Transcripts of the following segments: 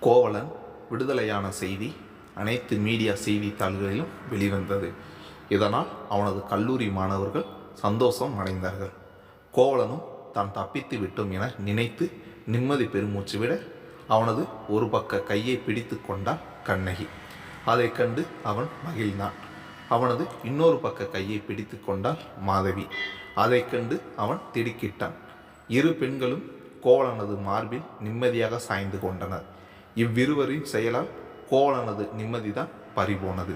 கோவலன் விடுதலையான செய்தி அனைத்து மீடியா செய்தித்தாள்களிலும் வெளிவந்தது. இதனால் அவனது கல்லூரி மாணவர்கள் சந்தோஷம் அடைந்தார்கள். கோவலனும் தான் தப்பித்து விட்டோம் என நினைத்து நிம்மதி பெருமூச்சு விட அவனது ஒரு பக்க கையை பிடித்து கொண்டான் கண்ணகி. அதைக் கண்டு அவன் மகிழ்ந்தான். அவனது இன்னொரு பக்க கையை பிடித்து கொண்டாள் மாதவி. அதைக் கண்டு அவன் திடுக்கிட்டான். இரு பெண்களும் கோவலனது மார்பில் நிம்மதியாக சாய்ந்து கொண்டனர். இவ்விருவரின் செயலால் கோலனது நிம்மதிதான் பறிபோனது.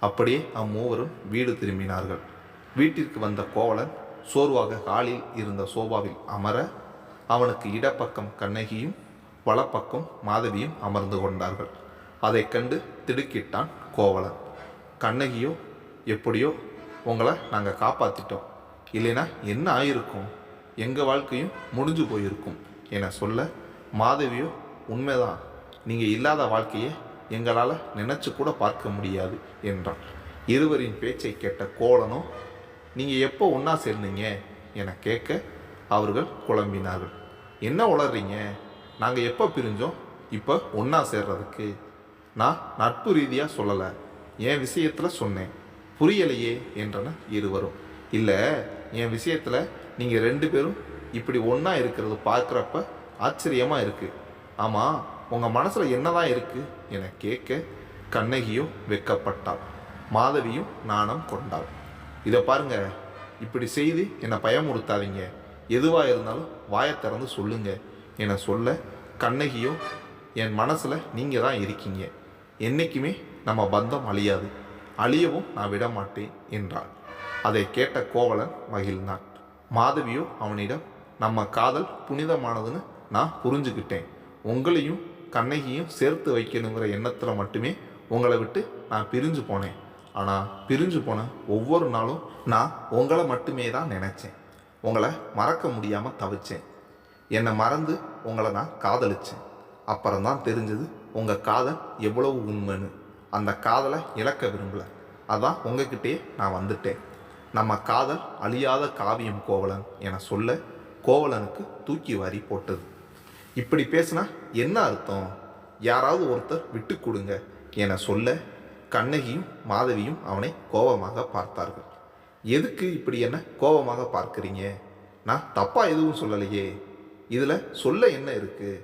அப்படியே அம்மூவரும் வீடு திரும்பினார்கள். வீட்டிற்கு வந்த கோவலன் சோர்வாக காலில் இருந்த சோபாவில் அமர அவனுக்கு இடப்பக்கம் கண்ணகியும் வலப்பக்கம் மாதவியும் அமர்ந்து கொண்டார்கள். அதைக் கண்டு திடுக்கிட்டான் கோவலன். கண்ணகியோ எப்படியோ உங்களை நாங்கள் காப்பாற்றிட்டோம் இல்லைனா என்ன ஆயிருக்கும்? எங்கள் வாழ்க்கையும் முடிஞ்சு போயிருக்கும் என சொல்ல மாதவியோ உண்மைதான். நீங்கள் இல்லாத வாழ்க்கையை எங்களால் நினச்சி கூட பார்க்க முடியாது என்றான். இருவரின் பேச்சை கேட்ட கோலனும் நீங்கள் எப்போ ஒன்றா சேர்ந்தீங்க? என கேட்க அவர்கள் குழம்பினார்கள். என்ன உளறீங்க? நாங்கள் எப்போ பிரிஞ்சோம்? இப்போ ஒன்றா சேர்றதுக்கு. நான் நட்பு ரீதியாக சொல்லலை. என் விஷயத்தில் சொன்னேன். புரியலையே என்றன இருவரும். இல்லை என் விஷயத்தில் நீங்கள் ரெண்டு பேரும் இப்படி ஒன்றா இருக்கிறது பார்க்குறப்ப ஆச்சரியமாக இருக்குது ஆமாம் உங்கள் மனசில் என்னதான் இருக்குது என கேட்க கண்ணகியும் வெக்கப்பட்டாள் மாதவியும் நாணம் கொண்டாள். இதை பாருங்க இப்படி செய்து என்னை பயமுறுத்தாதீங்க. எதுவாக இருந்தாலும் வாயை திறந்து சொல்லுங்க என சொல்ல கண்ணகியோ என் மனசில் நீங்கள் தான் இருக்கீங்க. என்றைக்குமே நம்ம பந்தம் அழியாது. அழியவும் நான் விட மாட்டேன் என்றாள். அதை கேட்ட கோவலன் மகிழ்ந்தான். மாதவியோ அவனிடம் நம்ம காதல் புனிதமானதுன்னு நான் புரிஞ்சுக்கிட்டேன். உங்களையும் கண்ணகியும் சேர்த்து வைக்கணுங்கிற எண்ணத்தில் மட்டுமே உங்களை விட்டு நான் பிரிஞ்சு போனேன். ஆனால் பிரிஞ்சு போன ஒவ்வொரு நாளும் நான் உங்களை மட்டுமே தான் நினச்சேன். உங்களை மறக்க முடியாமல் தவிச்சேன். என்னை மறந்து உங்களை நான் காதலிச்சேன். அப்புறம்தான் தெரிஞ்சது உங்கள் காதல் எவ்வளவு உண்மைன்னு. அந்த காதலை இழக்க விரும்பல. அதான் உங்ககிட்டயே நான் வந்துட்டேன். நம்ம காதல் அழியாத காவியம் கோவலன் என சொல்ல கோவலனுக்கு தூக்கி வாரி போட்டது. இப்படி பேசினா என்ன அர்த்தம்? யாராவது ஒருத்தர் விட்டு கொடுங்க என சொல்ல கண்ணகியும் மாதவியும் அவனை கோபமாக பார்த்தார்கள். எதுக்கு இப்படி என்ன கோபமாக பார்க்குறீங்க? நான் தப்பாக எதுவும் சொல்லலையே. இதில் சொல்ல என்ன இருக்குது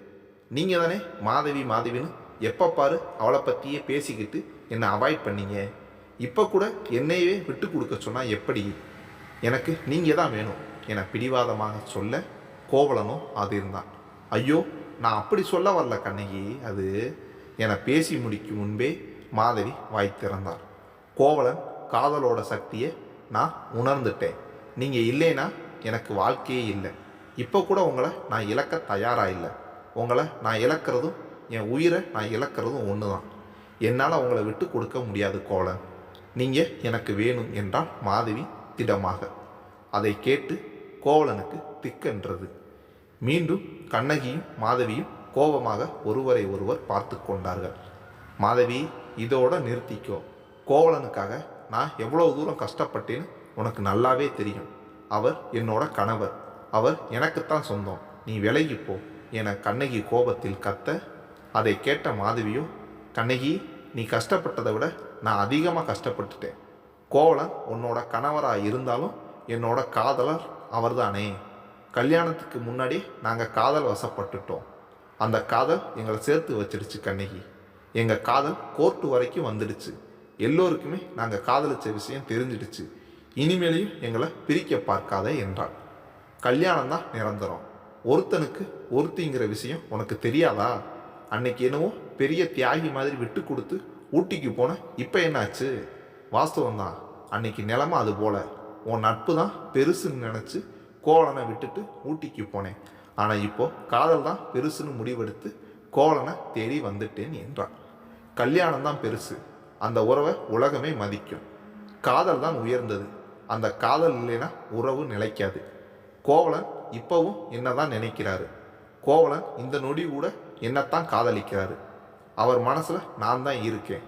நீங்கள் தானே மாதவி மாதவின்னு எப்போ பாரு அவளை பற்றியே பேசிக்கிட்டு என்னை அவாய்ட் பண்ணீங்க. இப்போ கூட என்னையவே விட்டு கொடுக்க சொன்னால் எப்படி? எனக்கு நீங்கள் தான் வேணும் என பிடிவாதமாக சொல்ல கோவலனும் அது இருந்தான். ஐயோ நான் அப்படி சொல்ல வரல கண்ணகி. அது என பேசி முடிக்கும் முன்பே மாதவி வாய் திறந்தார். கோவலன் காதலோட சக்தியை நான் உணர்ந்துட்டேன். நீங்கள் இல்லைனா எனக்கு வாழ்க்கையே இல்லை. இப்போ கூட உங்களை நான் இழக்க தயாராக இல்லை. உங்களை நான் இழக்கிறதும் என் உயிரை நான் இழக்கிறதும் ஒன்று தான் என்னால் உங்களை விட்டு கொடுக்க முடியாது கோவலன். நீங்கள் எனக்கு வேணும் என்றால் மாதவி திடமாக. அதை கேட்டு கோவலனுக்கு திக்கென்றது. மீண்டும் கண்ணகியும் மாதவியும் கோபமாக ஒருவரை ஒருவர் பார்த்து கொண்டார்கள். மாதவி இதோட நிறுத்திக்கோ. கோவலனுக்காக நான் எவ்வளவு தூரம் கஷ்டப்பட்டேன்னு உனக்கு நல்லாவே தெரியும். அவர் என்னோட கணவர். அவர் எனக்குத்தான் சொந்தம். நீ விலகி போ. என கண்ணகி கோபத்தில் கத்த அதை கேட்ட மாதவியும் கண்ணகி நீ கஷ்டப்பட்டதை விட நான் அதிகமாக கஷ்டப்பட்டுட்டேன். கோவலன் உன்னோட கணவராக இருந்தாலும் என்னோட காதலர் அவர்தானே. கல்யாணத்துக்கு முன்னாடி நாங்கள் காதல் வசப்பட்டுட்டோம். அந்த காதல் எங்களை சேர்த்து வச்சிடுச்சு கண்ணகி. எங்கள் காதல் கோர்ட்டு வரைக்கும் வந்துடுச்சு. எல்லோருக்குமே நாங்கள் காதலிச்ச விஷயம் தெரிஞ்சிடுச்சு. இனிமேலையும் எங்களை பிரிக்க பார்க்காத என்றாள். கல்யாணம் தான் நிரந்தரம். ஒருத்தனுக்கு ஒருத்திங்கிற விஷயம் உனக்கு தெரியாதா? அன்னைக்கு என்னவோ பெரிய தியாகி மாதிரி விட்டு கொடுத்து ஊட்டிக்கு போன இப்போ என்னாச்சு? வாஸ்தவம் தான் அன்னைக்கு நிலமை அது போல. உன் நட்பு தான் பெருசுன்னு நினச்சி கோவலனை விட்டுட்டு ஊட்டிக்கு போனேன். ஆனால் இப்போது காதல் தான் பெருசுன்னு முடிவெடுத்து கோவலனை தேடி வந்துட்டேன் என்றான். கல்யாணம் தான் பெருசு. அந்த உறவை உலகமே மதிக்கும். காதல் தான் உயர்ந்தது. அந்த காதல் இல்லைன்னா உறவு நிலைக்காது. கோவலன் இப்போவும் என்னதான் நினைக்கிறாரு? கோவலன் இந்த நொடி கூட என்னத்தான் காதலிக்கிறாரு? அவர் மனசில் நான் தான் இருக்கேன்.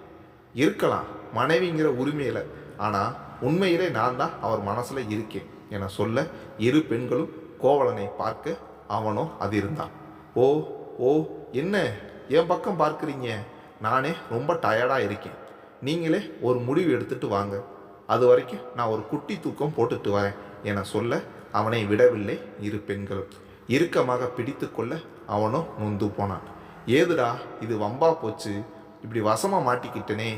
இருக்கலாம் மனைவிங்கிற உரிமையில். ஆனால் உண்மையிலே நான் தான் அவர் மனசில் இருக்கேன். என சொல்ல இரு பெண்களும் கோவலனை பார்க்க அவனோ அதிர்ந்தான். ஓ ஓ என்ன? என் பக்கம் பார்க்குறீங்க? நானே ரொம்ப டயர்டாக இருக்கேன். நீங்களே ஒரு முடிவு எடுத்துட்டு வாங்க. அது வரைக்கும் நான் ஒரு குட்டி தூக்கம் போட்டுட்டு வரேன் என சொல்ல அவனை விடவில்லை இரு பெண்கள். இறுக்கமாக பிடித்து கொள்ள அவனும் நொந்து போனான். ஏதுடா இது வம்பா போச்சு. இப்படி வசமாக மாட்டிக்கிட்டனே.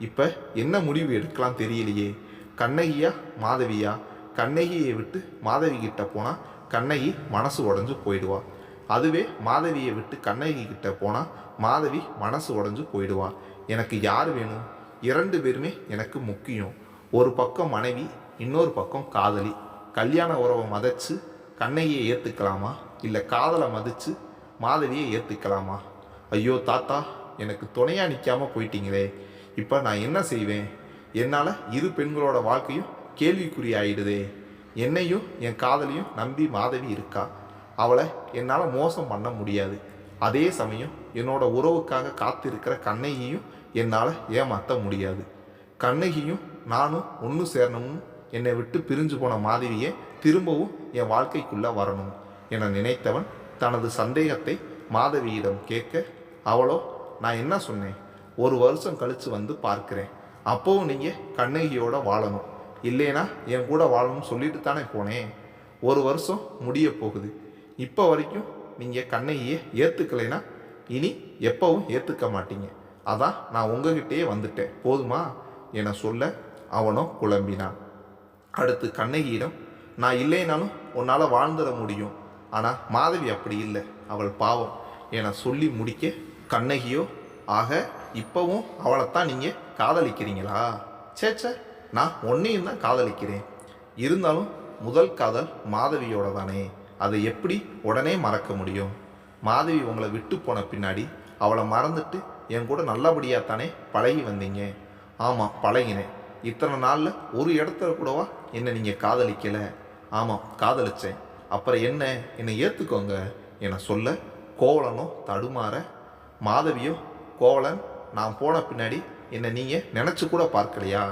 இப்போ என்ன முடிவு எடுக்கலாம் தெரியலையே. கண்ணகியா மாதவியா கண்ணகியை விட்டு மாதவி கிட்ட போனால் கண்ணகி மனசு உடஞ்சு போயிடுவா. அதுவே மாதவியை விட்டு கண்ணகி கிட்ட போனால் மாதவி மனசு உடஞ்சு போயிடுவா. எனக்கு யார் வேணும்? இரண்டு பேருமே எனக்கு முக்கியம். ஒரு பக்கம் மனைவி இன்னொரு பக்கம் காதலி. கல்யாண உறவை மதிச்சு கண்ணகியை ஏற்றுக்கலாமா இல்லை காதலை மதித்து மாதவியை ஏற்றுக்கலாமா ஐயோ தாத்தா எனக்கு துணையாக நிற்காம போயிட்டீங்களே. இப்போ நான் என்ன செய்வேன்? என்னால் இரு பெண்களோட வாழ்க்கையும் கேள்விக்குறி ஆயிடுதே என்னையும் என் காதலையும் நம்பி மாதவி இருக்கா? அவளை என்னால் மோசம் பண்ண முடியாது. அதே சமயம் என்னோட உறவுக்காக காத்திருக்கிற கண்ணகியையும் என்னால் ஏமாற்ற முடியாது. கண்ணகியும் நானும் ஒன்று சேரணும்னு என்னை விட்டு பிரிஞ்சு போன மாதவியை திரும்பவும் என் வாழ்க்கைக்குள்ளே வரணும் என நினைத்தவன் தனது சந்தேகத்தை மாதவியிடம் கேட்க அவளோ நான் என்ன சொன்னேன்? ஒரு வருஷம் கழித்து வந்து பார்க்குறேன். அப்போவும் நீங்கள் கண்ணகியோட வாழணும். இல்லைனா என் கூட வாழணும்னு சொல்லிட்டு தானே போனேன். ஒரு வருஷம் முடிய போகுது. இப்போ வரைக்கும் நீங்கள் கண்ணகியை ஏற்றுக்கலைன்னா இனி எப்பவும் ஏற்றுக்க மாட்டீங்க. அதான் நான் உங்ககிட்டயே வந்துட்டேன். போதுமா? என சொல்ல அவனும் குழம்பினான். அடுத்து கண்ணகியிடம் நான் இல்லைனாலும் உன்னால் வாழ்ந்துட முடியும். ஆனால் மாதவி அப்படி இல்லை. அவள் பாவம். என சொல்லி முடிக்க கண்ணகியோ ஆக இப்போவும் அவளைத்தான் நீங்கள் காதலிக்கிறீங்களா? சேச்சே நான் உன்னையும் தான் காதலிக்கிறேன். இருந்தாலும் முதல் காதல் மாதவியோட தானே அதை எப்படி உடனே மறக்க முடியும்? மாதவி உங்களை விட்டு போன பின்னாடி அவளை மறந்துட்டு என் கூட நல்லபடியாக தானே பழகி வந்தீங்க? ஆமாம் பழகினேன். இத்தனை நாளில் ஒரு இடத்துல கூடவா என்னை நீங்கள் காதலிக்கலை? ஆமாம் காதலிச்சேன். அப்புறம் என்ன? என்னை ஏற்றுக்கோங்க என சொல்ல கோவலனும் தடுமாற? மாதவியோ கோவலன் நான் போன பின்னாடி என்னை நீங்கள் நினச்சி கூட பார்க்கலையா?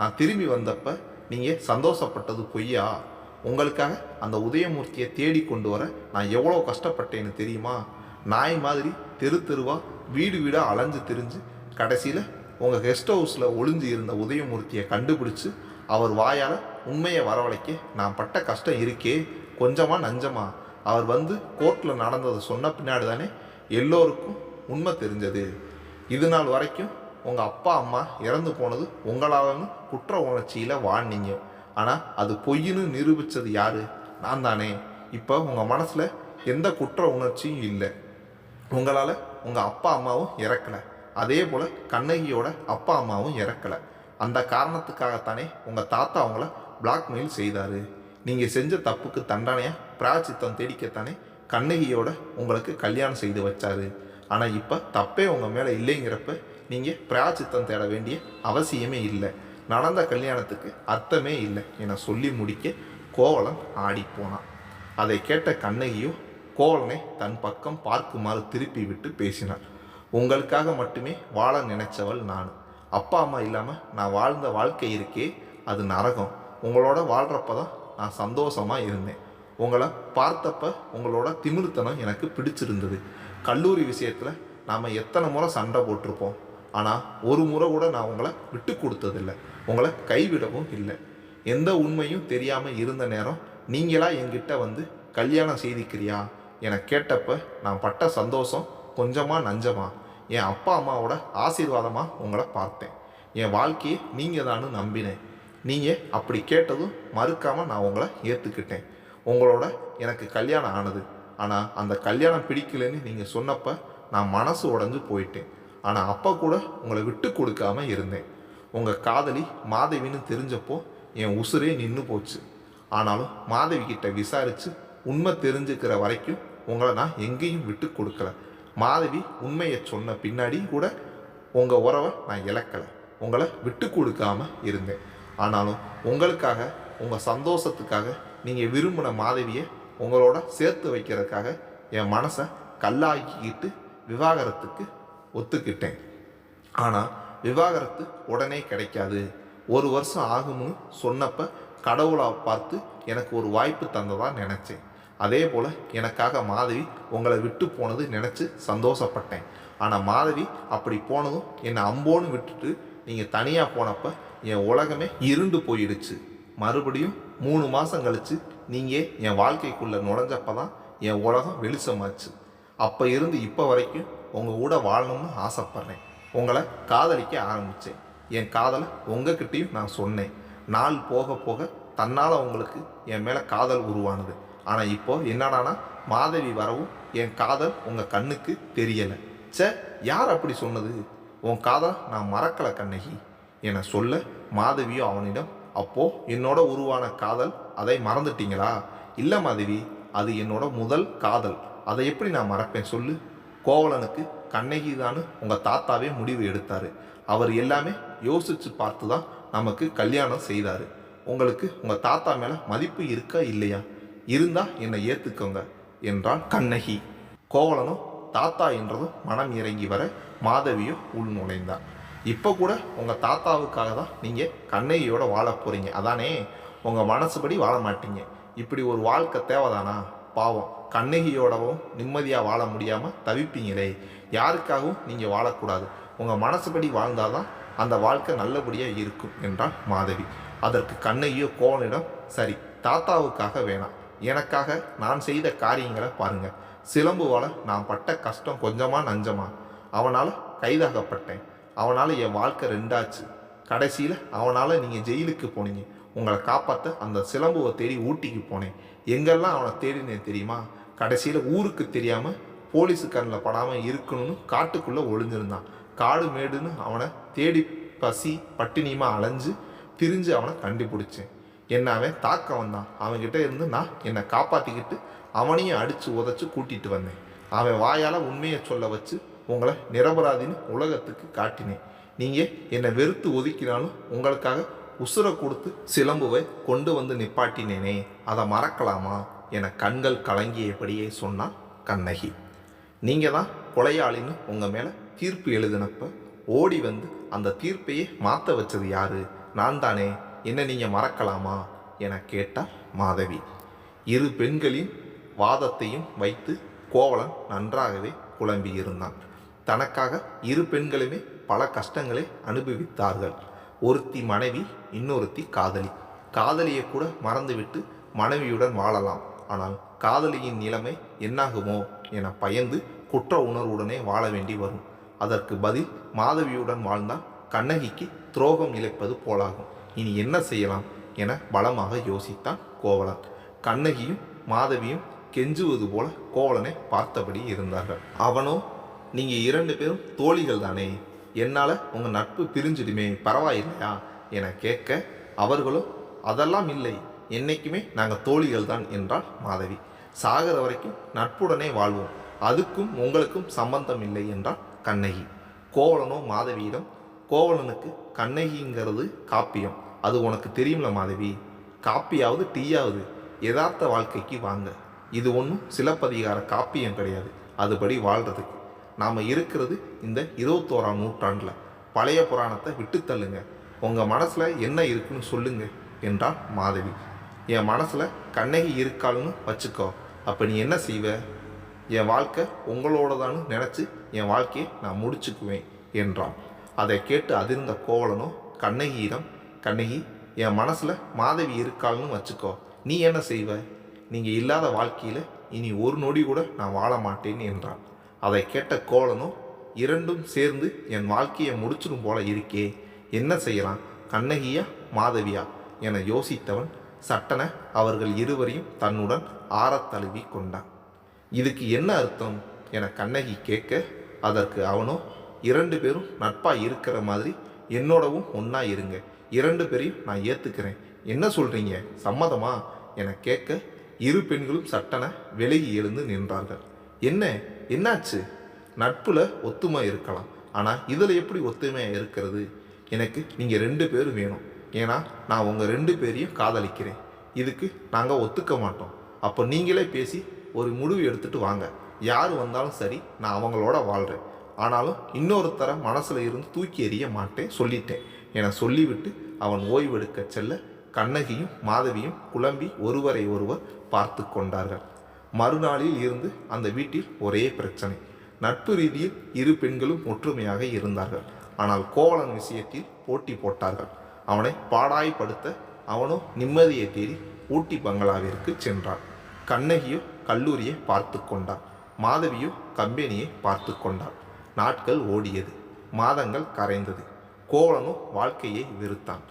நான் திரும்பி வந்தப்ப நீங்கள் சந்தோஷப்பட்டது பொய்யா? உங்களுக்காக அந்த உதயமூர்த்தியை தேடி கொண்டு வர நான் எவ்வளோ கஷ்டப்பட்டேன்னு தெரியுமா? நாய் மாதிரி தெரு தெருவாக வீடு வீடாக அலைஞ்சு திரிஞ்சு கடைசியில் உங்கள் கெஸ்ட் ஹவுஸில் ஒளிஞ்சு இருந்த உதயமூர்த்தியை கண்டுபிடிச்சி அவர் வாயால் உண்மையை வரவழைக்க நான் பட்ட கஷ்டம் இருக்கே கொஞ்சமா நஞ்சமா? அவர் வந்து கோர்ட்டில் நடந்ததை சொன்ன பின்னாடி தானே எல்லோருக்கும் உண்மை தெரிஞ்சது. இது நாள் வரைக்கும் உங்கள் அப்பா அம்மா இறந்து போனது உங்களாலன்னு குற்ற உணர்ச்சியில் வாழ்ந்தீங்க. ஆனால் அது பொய்ன்னு நிரூபித்தது யார்? நான் தானே. இப்போ உங்கள் மனசில் எந்த குற்ற உணர்ச்சியும் இல்லை. உங்களால் உங்கள் அப்பா அம்மாவும் இறக்கலை. அதே போல் கண்ணகியோட அப்பா அம்மாவும் இறக்கலை. அந்த காரணத்துக்காகத்தானே உங்கள் தாத்தா அவங்கள பிளாக்மெயில் செய்தார். நீங்கள் செஞ்ச தப்புக்கு தண்டனையாக பிராச்சித்தம் தேடிக்கத்தானே கண்ணகியோட உங்களுக்கு கல்யாணம் செய்து வச்சாரு. ஆனால் இப்போ தப்பே உங்கள் மேலே இல்லைங்கிறப்ப நீங்கள் பிராச்சித்தம் தேட வேண்டிய அவசியமே இல்லை. நடந்த கல்யாணத்துக்கு அர்த்தமே இல்லை என சொல்லி முடிக்க கோவலன் ஆடிப்போனான் அதை கேட்ட கண்ணகியோ கோவலனை தன் பக்கம் பார்க்குமாறு திருப்பி விட்டு பேசினார் உங்களுக்காக மட்டுமே வாழ நினைச்சவள் நான். அப்பா அம்மா இல்லாமல் நான் வாழ்ந்த வாழ்க்கை இருக்கே அது நரகம். உங்களோட வாழ்கிறப்ப தான் நான் சந்தோஷமாக இருந்தேன். உங்களை பார்த்தப்ப உங்களோட திமிருத்தனம் எனக்கு பிடிச்சிருந்தது. கல்லூரி விஷயத்தில் நாம் எத்தனை முறை சண்டை போட்டிருப்போம். ஆனால் ஒரு முறை கூட நான் உங்களை விட்டு கொடுத்ததில்லை. உங்களை கைவிடவும் இல்லை. எந்த உண்மையும் தெரியாமல் இருந்த நேரம் நீங்களாக என்கிட்ட வந்து கல்யாணம் செய்திக்கிறியா என கேட்டப்ப நான் பட்ட சந்தோஷம் கொஞ்சமாக நஞ்சமா. என் அப்பா அம்மாவோட ஆசீர்வாதமாக உங்களை பார்த்தேன். என் வாழ்க்கையை நீங்கள் தானு நம்பினேன். நீங்கள் அப்படி கேட்டதும் மறுக்காமல் நான் உங்களை ஏற்றுக்கிட்டேன் உங்களோட எனக்கு கல்யாணம் ஆனது. ஆனால் அந்த கல்யாணம் பிடிக்கலன்னு நீங்கள் சொன்னப்போ நான் மனசு உடஞ்சு போயிட்டேன். ஆனால் அப்போ கூட உங்களை விட்டு கொடுக்காம இருந்தேன். உங்கள் காதலி மாதவின்னு தெரிஞ்சப்போ என் உசுரே நின்று போச்சு. ஆனாலும் மாதவி கிட்ட விசாரித்து உண்மை தெரிஞ்சுக்கிற வரைக்கும் உங்களை நான் எங்கேயும் விட்டு கொடுக்கல. மாதவி உண்மையை சொன்ன பின்னாடி கூட உங்கள் உறவை நான் இழக்கலை. உங்களை விட்டு கொடுக்காம இருந்தேன். ஆனாலும் உங்களுக்காக உங்கள் சந்தோஷத்துக்காக நீங்கள் விரும்பின மாதவியை உங்களோட சேர்த்து வைக்கிறதுக்காக என் மனசை கல்லாக்கிக்கிட்டு விவாகரத்துக்கு ஒத்துக்கிட்டேன். ஆனால் விவாகரத்து உடனே கிடைக்காது. ஒரு வருஷம் ஆகும்னு சொன்னப்ப கடவுளாக பார்த்து எனக்கு ஒரு வாய்ப்பு தந்ததாக நினச்சேன். அதே போல் எனக்காக மாதவி உங்களை விட்டு போனது நினச்சி சந்தோஷப்பட்டேன். ஆனால் மாதவி அப்படி போனதும் என்னை அம்போன்னு விட்டுட்டு நீங்கள் தனியாக போனப்ப என் உலகமே இருண்டு போயிடுச்சு. மறுபடியும் மூணு மாதம் கழித்து நீங்கள் என் வாழ்க்கைக்குள்ளே நுழைஞ்சப்ப தான் என் உலகம் வெளிச்சமாச்சு. அப்போ இருந்து இப்போ வரைக்கும் உங்கள் கூட வாழணும்னு ஆசைப்பட்றேன். உங்களை காதலிக்க ஆரம்பித்தேன் என் காதலை உங்ககிட்டயும் நான் சொன்னேன். நாள் போக போக தன்னால் உங்களுக்கு என் மேலே காதல் உருவானது. ஆனால் இப்போ என்னடானா மாதவி வரவும் என் காதல் உங்கள் கண்ணுக்கு தெரியலை. ச்சே யார் அப்படி சொன்னது? உன் காதல் நான் மறக்கலை கண்ணகி. என சொல்ல மாதவியும் அவனிடம் அப்போது என்னோட உருவான காதல் அதை மறந்துட்டீங்களா? இல்லை மாதவி அது என்னோட முதல் காதல். அதை எப்படி நான் மறப்பேன் சொல்லு? கோவலனுக்கு கண்ணகி தான் உங்கள் தாத்தாவே முடிவு எடுத்தார். அவர் எல்லாமே யோசித்து பார்த்து தான் நமக்கு கல்யாணம் செய்தார். உங்களுக்கு உங்கள் தாத்தா மேலே மதிப்பு இருக்கா இல்லையா? இருந்தால் என்னை ஏற்றுக்கோங்க என்றாள் கண்ணகி. கோவலனும் தாத்தா என்றதும் மனம் இறங்கி வர மாதவியும் உள் நுழைந்தார் இப்போ கூட உங்கள் தாத்தாவுக்காக தான் நீங்கள் கண்ணகியோட வாழ போகிறீங்க அதானே? உங்கள் மனசுபடி வாழ மாட்டீங்க. இப்படி ஒரு வாழ்க்கை தேவைதானா? பாவம். கண்ணகியோடவும் நிம்மதியாக வாழ முடியாமல் தவிப்பீங்களே. யாருக்காகவும் நீங்கள் வாழக்கூடாது. உங்கள் மனசுபடி வாழ்ந்தாதான் அந்த வாழ்க்கை நல்லபடியாக இருக்கும் என்றாள் மாதவி. அதற்கு கண்ணகியோ கோவனிடம் சரி தாத்தாவுக்காக வேணாம். எனக்காக நான் செய்த காரியங்களை பாருங்க. சிலம்புவால் நான் பட்ட கஷ்டம் கொஞ்சமாக நஞ்சமா. அவனால் கைதாகப்பட்டேன். அவனால் என் வாழ்க்கை ரெண்டாச்சு. கடைசியில் அவனால் நீங்கள் ஜெயிலுக்கு போனீங்க. உங்களை காப்பாற்ற அந்த சிலம்புவை தேடி ஊட்டிக்கு போனேன். எங்கெல்லாம் அவனை தேடினேன் தெரியுமா? கடைசியில் ஊருக்கு தெரியாமல் போலீஸு கண்ணில் படாமல் இருக்கணும்னு காட்டுக்குள்ளே ஒளிஞ்சிருந்தான். காடு மேடுன்னு அவனை தேடி பசி பட்டினியுமா அலைஞ்சு பிரிஞ்சு அவனை கண்டுபிடிச்சேன். என்ன அவன் தாக்க வந்தான். அவன்கிட்ட இருந்து நான் என்னை காப்பாற்றிக்கிட்டு அவனையும் அடித்து உதச்சி கூட்டிகிட்டு வந்தேன். அவன் வாயால் உண்மையை சொல்ல வச்சு உங்களை நிரபராதின்னு உலகத்துக்கு காட்டினேன். நீங்கள் என்னை வெறுத்து ஒதுக்கினாலும் உங்களுக்காக உசுரை கொடுத்து சிலம்புவை கொண்டு வந்து நிப்பாட்டினேனே அதை மறக்கலாமா? என கண்கள் கலங்கியபடியே சொன்னான் கண்ணகி. நீங்கள் தான் கொலையாளின்னு உங்கள் மேலே தீர்ப்பு எழுதினப்ப ஓடி வந்து அந்த தீர்ப்பையே மாற்ற வச்சது யாரு? நான் தானே என்ன நீங்கள் மறக்கலாமா? என கேட்டார் மாதவி. இரு பெண்களின் வாதத்தையும் வைத்து கோவலன் நன்றாகவே குழம்பியிருந்தான். தனக்காக இரு பெண்களுமே பல கஷ்டங்களை அனுபவித்தார்கள். ஒருத்தி மனைவி இன்னொருத்தி காதலி. காதலியை கூட மறந்துவிட்டு மனைவியுடன் வாழலாம். ஆனால் காதலியின் நிலைமை என்னாகுமோ என பயந்து குற்ற உணர்வுடனே வாழ வேண்டி வரும். அதற்கு பதில் மாதவியுடன் வாழ்ந்தால் கண்ணகிக்கு துரோகம் இழைப்பது போலாகும். இனி என்ன செய்யலாம் என பலமாக யோசித்தான் கோவலன். கண்ணகியும் மாதவியும் கெஞ்சுவது போல கோவலனை பார்த்தபடி இருந்தார்கள். அவனோ நீங்கள் இரண்டு பேரும் தோழிகள் தானே என்னால் உங்கள் நட்பு பிரிஞ்சிடுமே பரவாயில்லையா? என கேட்க அவர்களும் அதெல்லாம் இல்லை. என்றைக்குமே நாங்கள் தோழிகள் தான் என்றாள் மாதவி. சாகர வரைக்கும் நட்புடனே வாழ்வோம். அதுக்கும் உங்களுக்கும் சம்பந்தம் இல்லை என்றாள் கண்ணகி. கோவலனோ மாதவியிடம் கோவலனுக்கு கண்ணகிங்கிறது காப்பியம். அது உனக்கு தெரியும்ல மாதவி? காப்பியாவது டீயாவது? யதார்த்த வாழ்க்கைக்கு வாங்க. இது ஒன்றும் சிலப்பதிகார காப்பியம் கிடையாது. அதுபடி வாழ்கிறதுக்கு நாம் இருக்கிறது இந்த இருபத்தோராம் நூற்றாண்டில். பழைய புராணத்தை விட்டு தள்ளுங்க. உங்கள் மனசில் என்ன இருக்குன்னு சொல்லுங்க என்றாள் மாதவி. என் மனசில் கண்ணகி இருக்காள்னு வச்சுக்கோ. அப்போ நீ என்ன செய்வ? என் வாழ்க்கை உங்களோடதான்னு நினச்சி என் வாழ்க்கையை நான் முடிச்சுக்குவேன் என்றான். அதை கேட்டு அதிர்ந்த கோவலனும் கண்ணகியிடம் கண்ணகி என் மனசில் மாதவி இருக்காள்னு வச்சுக்கோ. நீ என்ன செய்வ? நீங்கள் இல்லாத வாழ்க்கையில் இனி ஒரு நொடி கூட நான் வாழ மாட்டேன் என்றான். அதை கேட்ட கோலனும் இரண்டும் சேர்ந்து என் வாழ்க்கையை முடிச்சிடும் போல இருக்கே என்ன செய்யலாம்? கண்ணகியா மாதவியா? என யோசித்தவன் சட்டன அவர்கள் இருவரையும் தன்னுடன் ஆறத் தழுவி கொண்டான். இதுக்கு என்ன அர்த்தம்? என கண்ணகி கேட்க அதற்கு அவனோ இரண்டு பேரும் நட்பாக இருக்கிற மாதிரி என்னோடவும் ஒன்றா இருங்க. இரண்டு பேரையும் நான் ஏற்றுக்கிறேன் என்ன சொல்கிறீங்க சம்மதமா? என கேட்க இரு பெண்களும் சட்டன விலகி எழுந்து நின்றார்கள். என்ன? என்னாச்சு? நட்பில் ஒத்துமை இருக்கலாம். ஆனால் இதில் எப்படி ஒத்துமையாக இருக்கிறது? எனக்கு நீங்கள் ரெண்டு பேரும் வேணும். ஏன்னா நான் உங்கள் ரெண்டு பேரையும் காதலிக்கிறேன். இதுக்கு நாங்கள் ஒத்துக்க மாட்டோம். அப்போ நீங்களே பேசி ஒரு முடிவு எடுத்துகிட்டு வாங்க. யார் வந்தாலும் சரி நான் அவங்களோட வாழ்கிறேன் ஆனாலும் இன்னொருத்தரை மனசில் இருந்து தூக்கி எறிய மாட்டேன் சொல்லிட்டேன். என சொல்லிவிட்டு அவன் ஓய்வெடுக்க செல்ல கண்ணகியும் மாதவியும் குழம்பி ஒருவரை ஒருவர் பார்த்து கொண்டார்கள். மறுநாளில் இருந்து அந்த வீட்டில் ஒரே பிரச்சனை. நட்பு ரீதியில் இரு பெண்களும் ஒற்றுமையாக இருந்தார்கள். ஆனால் கோவலன் விஷயத்தில் போட்டி போட்டார்கள். அவனை பாடாய்படுத்த அவனோ நிம்மதியை தேடி ஊட்டி பங்களாவிற்கு சென்றான். கண்ணகியோ கல்லூரியை பார்த்து கொண்டான் மாதவியோ கம்பெனியை பார்த்து கொண்டான் நாட்கள் ஓடியது. மாதங்கள் கரைந்தது. கோவலனோ வாழ்க்கையை வெறுத்தான்.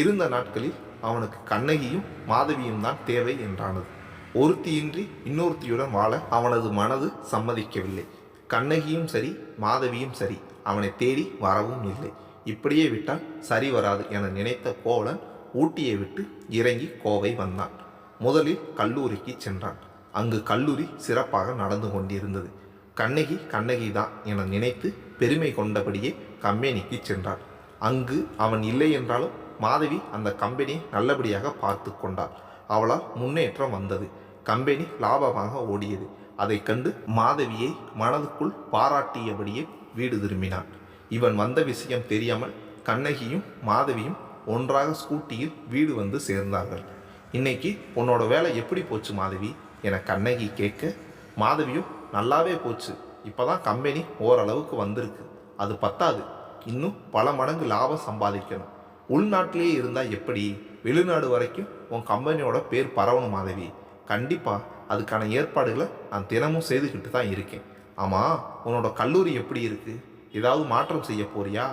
இருந்த நாட்களில் அவனுக்கு கண்ணகியும் மாதவியும் தான் தேவை என்றானது. ஒருத்தியின்றி இன்னொருத்தியுடன் வாழ அவனது மனது சம்மதிக்கவில்லை. கண்ணகியும் சரி மாதவியும் சரி அவனை தேடி வரவும் இல்லை. இப்படியே விட்டால் சரி வராது என நினைத்த கோவலன் ஊட்டியை விட்டு இறங்கி கோவை வந்தான். முதலில் கல்லூரிக்கு சென்றான். அங்கு கல்லூரி சிறப்பாக நடந்து கொண்டிருந்தது. கண்ணகி கண்ணகி தான் என நினைத்து பெருமை கொண்டபடியே கம்பெனிக்கு சென்றான் அங்கு அவன் இல்லை என்றாலும் மாதவி அந்த கம்பெனியை நல்லபடியாக பார்த்து கொண்டாள். அவளால் முன்னேற்றம் வந்தது. கம்பெனி லாபமாக ஓடியது. அதை கண்டு மாதவியை மனதுக்குள் பாராட்டியபடியே வீடு திரும்பினான். இவன் வந்த விஷயம் தெரியாமல் கண்ணகியும் மாதவியும் ஒன்றாக ஸ்கூட்டியில் வீடு வந்து சேர்ந்தார்கள். இன்னைக்கு உன்னோட வேலை எப்படி போச்சு மாதவி? என கண்ணகி கேட்க மாதவியும் நல்லாவே போச்சு. இப்போதான் கம்பெனி ஓரளவுக்கு வந்திருக்கு. அது பத்தாது. இன்னும் பல மடங்கு லாபம் சம்பாதிக்கணும். உள்நாட்டிலேயே இருந்தால் எப்படி? வெளிநாடு வரைக்கும் உன் கம்பெனியோட பேர் பரவணும் மாதவி. கண்டிப்பாக அதுக்கான ஏற்பாடுகளை நான் தினமும் செய்துக்கிட்டு தான் இருக்கேன். ஆமாம் உன்னோட கல்லூரி எப்படி இருக்குது ஏதாவது மாற்றம் செய்ய போறியா?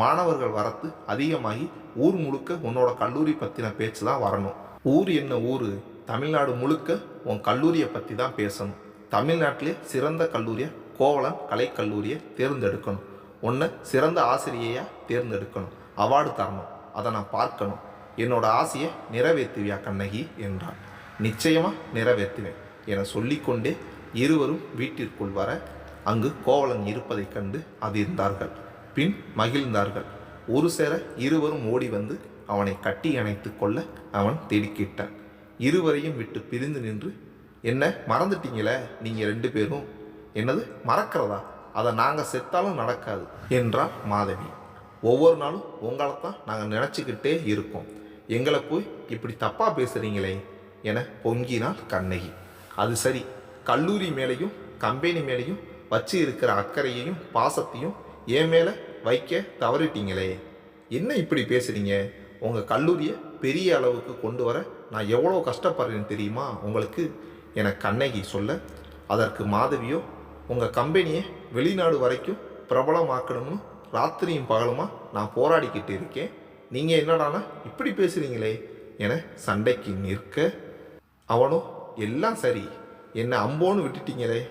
மாணவர்கள் வரத்து அதிகமாகி ஊர் முழுக்க உன்னோட கல்லூரி பற்றின பேச்சு தான் வரணும். ஊர் என்ன ஊர்? தமிழ்நாடு முழுக்க உன் கல்லூரியை பற்றி தான் பேசணும். தமிழ்நாட்டிலே சிறந்த கல்லூரியை கோவளம் கலைக்கல்லூரியை தேர்ந்தெடுக்கணும். உன்னை சிறந்த ஆசிரியையாக தேர்ந்தெடுக்கணும். அவார்டு தரணும். அதை நான் பார்க்கணும். என்னோட ஆசையை நிறைவேற்றுவியா கண்ணகி? என்றான். நிச்சயமாக நிறைவேற்றுவேன் என சொல்லிக்கொண்டே இருவரும் வீட்டிற்குள் வர அங்கு கோவலன் இருப்பதைக் கண்டு அதிர்ந்தார்கள். பின் மகிழ்ந்தார்கள். ஒரு சேர இருவரும் ஓடி வந்து அவனை கட்டி அணைத்து கொள்ள அவன் திடுக்கிட்டான். இருவரையும் விட்டு பிரிந்து நின்று என்ன மறந்துட்டீங்களே? நீங்கள் ரெண்டு பேரும்? என்னது? மறக்கிறதா? அதை நாங்கள் செத்தாலும் நடக்காது என்றார் மாதவி. ஒவ்வொரு நாளும் உங்களை தான் நாங்கள் நினச்சிக்கிட்டே இருக்கோம். எங்களை போய் இப்படி தப்பாக பேசுகிறீங்களே என பொங்கினாள் கண்ணகி. அது சரி கல்லூரி மேலேயும் கம்பெனி மேலேயும் வச்சு இருக்கிற அக்கறையையும் பாசத்தையும் என் மேலே வைக்க தவறிட்டீங்களே. என்ன இப்படி பேசுகிறீங்க உங்கள் கல்லூரியை பெரிய அளவுக்கு கொண்டு வர நான் எவ்வளோ கஷ்டப்படுறேன்னு தெரியுமா உங்களுக்கு? என கண்ணகி சொல்ல அதற்கு மாதவியோ உங்கள் கம்பெனியை வெளிநாடு வரைக்கும் பிரபலமாக்கணும்னு ராத்திரியும் பகலுமா நான் போராடிக்கிட்டு இருக்கேன். நீங்கள் என்னடானா இப்படி பேசுகிறீங்களே என சண்டைக்கு நிற்க. அவனோ எல்லாம் சரி. என்னை அம்போன்னு விட்டுட்டீங்களே?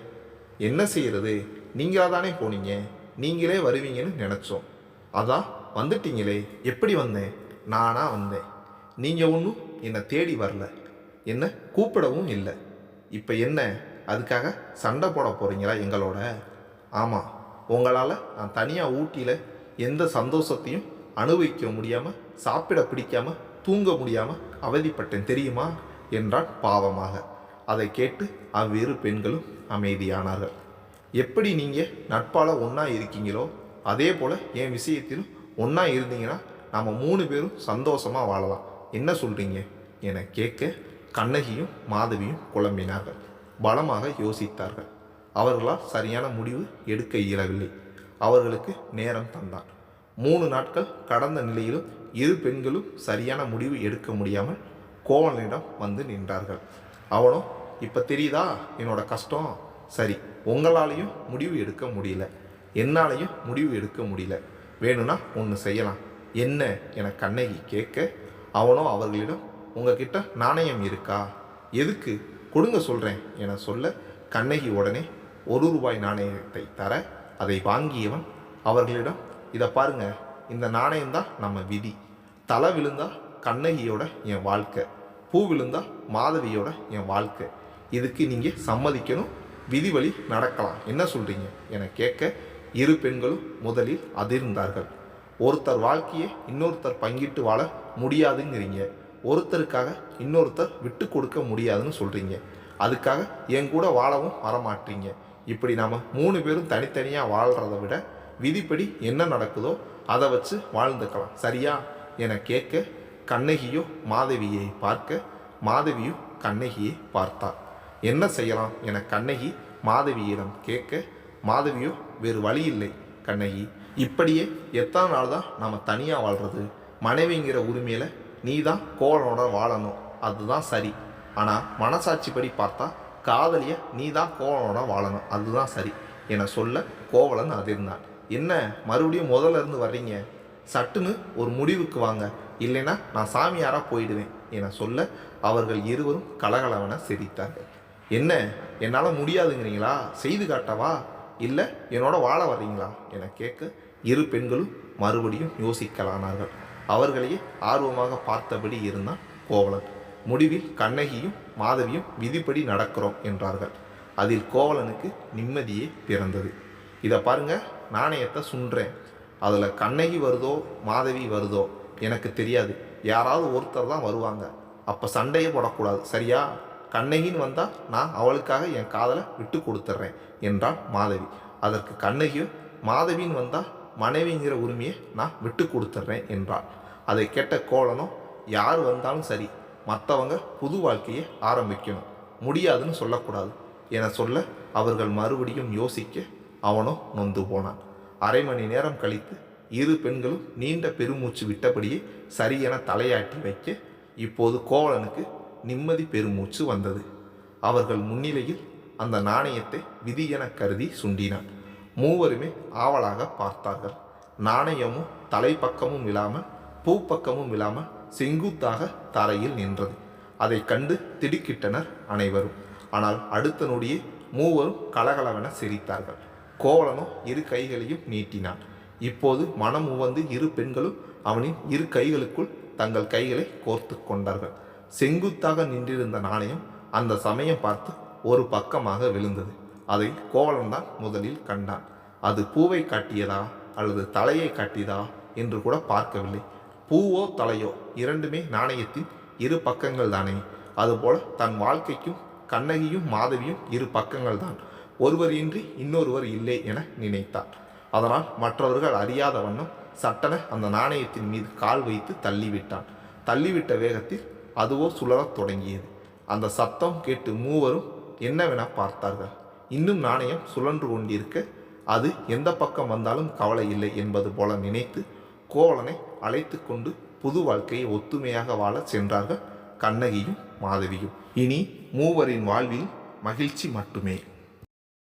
என்ன செய்கிறது நீங்களாக தானே போனீங்க? நீங்களே வருவீங்கன்னு நினச்சோம். அதான் வந்துட்டீங்களே? எப்படி வந்தேன்? நானாக வந்தேன். நீங்கள் ஒன்றும் என்னை தேடி வரல. என்ன கூப்பிடவும் இல்லை. இப்போ என்ன? அதுக்காக சண்டை போட போகிறீங்களா எங்களோட? ஆமாம் உங்களால் நான் தனியாக ஊட்டியில் எந்த சந்தோஷத்தையும் அனுபவிக்க முடியாமல் சாப்பிட பிடிக்காமல் தூங்க முடியாமல் அவதிப்பட்டேன் தெரியுமா? என்றான் பாவமாக. அதை கேட்டு அவ்விரு பெண்களும் அமைதியானார்கள். எப்படி நீங்கள் நட்பால் ஒன்றா இருக்கீங்களோ அதே போல் என் விஷயத்திலும் ஒன்றா இருந்தீங்கன்னா நாம் மூணு பேரும் சந்தோஷமாக வாழலாம். என்ன சொல்கிறீங்க என கேட்க கண்ணகியும் மாதவியும் குழம்பினார்கள். பலமாக யோசித்தார்கள். அவர்களால் சரியான முடிவு எடுக்க இயலவில்லை. அவர்களுக்கு நேரம் தந்தான். மூணு நாட்கள் கடந்த நிலையிலும் இரு பெண்களும் சரியான முடிவு எடுக்க முடியாமல் கோவலனிடம் வந்து நின்றார்கள். அவனோ இப்போ தெரியுதா? என்னோட கஷ்டம்? சரி உங்களாலையும் முடிவு எடுக்க முடியல. என்னாலையும் முடிவு எடுக்க முடியல. வேணும்னா ஒன்று செய்யலாம். என்ன? என கண்ணகி கேட்க அவனோ அவர்களிடம் உங்ககிட்ட நாணயம் இருக்கா? எதுக்கு? கொடுங்க சொல்கிறேன் என சொல்ல கண்ணகி உடனே ஒரு ரூபாய் நாணயத்தை தர அதை வாங்கியவன் அவர்களிடம் இதை பாருங்க இந்த நாணயம் தான் நம்ம விதி. தலை விழுந்தா கண்ணகியோட என் வாழ்க்கை பூ விழுந்தா மாதவியோட என் வாழ்க்கை. இதுக்கு நீங்கள் சம்மதிக்கணும். விதி வழி நடக்கலாம். என்ன சொல்கிறீங்க என கேட்க இரு பெண்களும் முதலில் அதிர்ந்தார்கள். ஒருத்தர் வாழ்க்கையை இன்னொருத்தர் பங்கிட்டு வாழ முடியாதுங்கிறீங்க. ஒருத்தருக்காக இன்னொருத்தர் விட்டு கொடுக்க முடியாதுன்னு சொல்கிறீங்க அதுக்காக என் கூட வாழவும் வரமாட்டீங்க. இப்படி நாம் மூணு பேரும் தனித்தனியாக வாழ்கிறத விட விதிப்படி என்ன நடக்குதோ அதை வச்சு வாழ்ந்துக்கலாம். சரியா? என கேட்க கண்ணகியோ மாதவியை பார்க்க மாதவியும் கண்ணகியை பார்த்தா. என்ன செய்யலாம்? என கண்ணகி மாதவியிடம் கேட்க மாதவியோ வேறு வழி இல்லை கண்ணகி. இப்படியே எத்தனை நாள் தான் நம்ம தனியாக வாழ்கிறது மனைவிங்கிற உரிமையில் நீ தான் கோவலனோட வாழணும். அதுதான் சரி. ஆனால் மனசாட்சிப்படி பார்த்தா காதலியை நீ தான் கோவலனோட வாழணும். அதுதான் சரி. என சொல்ல கோவலன் அதிர்ந்தான். என்ன மறுபடியும் முதல்ல இருந்து வர்றீங்க? சட்டுன்னு ஒரு முடிவுக்கு வாங்க. இல்லைன்னா நான் சாமியாராக போயிடுவேன் என சொல்ல அவர்கள் இருவரும் கலகலவன சிரித்தார்கள். என்ன என்னால் முடியாதுங்கிறீங்களா? செய்து காட்டவா? இல்லை என்னோட வாழ வர்றீங்களா? என கேட்க இரு பெண்களும் மறுபடியும் யோசிக்கலானார்கள். அவர்களையே ஆர்வமாக பார்த்தபடி இருந்தான் கோவலன். முடிவில் கண்ணகியும் மாதவியும் விதிப்படி நடக்கிறோம் என்றார்கள். அதில் கோவலனுக்கு நிம்மதியே பிறந்தது. இதை பாருங்க நாணயத்தை சுன்றேன். அதில் கண்ணகி வருதோ மாதவி வருதோ எனக்கு தெரியாது. யாராவது ஒருத்தர் தான் வருவாங்க. அப்போ சண்டையே போடக்கூடாது. சரியா? கண்ணகின்னு வந்தால் நான் அவளுக்காக என் காதலை விட்டு கொடுத்துட்றேன் என்றாள் மாதவி. அதற்கு கண்ணகியும் மாதவின்னு வந்தால் மனைவிங்கிற உரிமையை நான் விட்டு கொடுத்துட்றேன் என்றாள். அதை கேட்ட கோலனும் யார் வந்தாலும் சரி மற்றவங்க புது வாழ்க்கையை ஆரம்பிக்கணும். முடியாதுன்னு சொல்லக்கூடாது. என சொல்ல அவர்கள் மறுபடியும் யோசிக்க அவனோ நொந்து போனான். அரை மணி நேரம் கழித்து இரு பெண்களும் நீண்ட பெருமூச்சு விட்டபடியே சரியென தலையாட்டி வைக்க இப்போது கோவலனுக்கு நிம்மதி பெருமூச்சு வந்தது. அவர்கள் முன்னிலையில் அந்த நாணயத்தை விதி என கருதி சுண்டினான். மூவருமே ஆவலாக பார்த்தார்கள். நாணயமும் தலைப்பக்கமும் இல்லாமல் பூப்பக்கமும் இல்லாமல் செங்குத்தாக தரையில் நின்றது. அதை கண்டு திடுக்கிட்டனர் அனைவரும். ஆனால் அடுத்த நொடியே மூவரும் கலகலவென சிரித்தார்கள். கோவலனோ இரு கைகளையும் நீட்டினான். இப்போது மனம் உவந்து இரு பெண்களும் அவனின் இரு கைகளுக்குள் தங்கள் கைகளை கோர்த்து கொண்டார்கள். செங்குத்தாக நின்றிருந்த நாணயம் அந்த சமயம் பார்த்து ஒரு பக்கமாக விழுந்தது. அதை கோவலன்தான் முதலில் கண்டான். அது பூவை காட்டியதா அல்லது தலையை காட்டியதா என்று கூட பார்க்கவில்லை. பூவோ தலையோ இரண்டுமே நாணயத்தின் இரு பக்கங்கள் தானே அதுபோல தன் வாழ்க்கைக்கும் கண்ணகியும் மாதவியும் இரு பக்கங்கள் தான் ஒருவர் இன்றி இன்னொருவர் இல்லை என நினைத்தார் அதனால் மற்றவர்கள் அறியாத வண்ணம் சட்டன அந்த நாணயத்தின் மீது கால் வைத்து தள்ளிவிட்டான் தள்ளிவிட்ட வேகத்தில் அதுவோ சுழலத் தொடங்கியது. அந்த சத்தம் கேட்டு மூவரும் என்னவென பார்த்தார்கள்? இன்னும் நாணயம் சுழன்று கொண்டிருக்க அது எந்த பக்கம் வந்தாலும் கவலை இல்லை என்பது போல நினைத்து கோவலனை அழைத்து கொண்டு புது வாழ்க்கையை ஒத்துமையாக வாழ சென்றார்கள் கண்ணகியும் மாதவியும். இனி மூவரின் வாழ்வில் மகிழ்ச்சி மட்டுமே.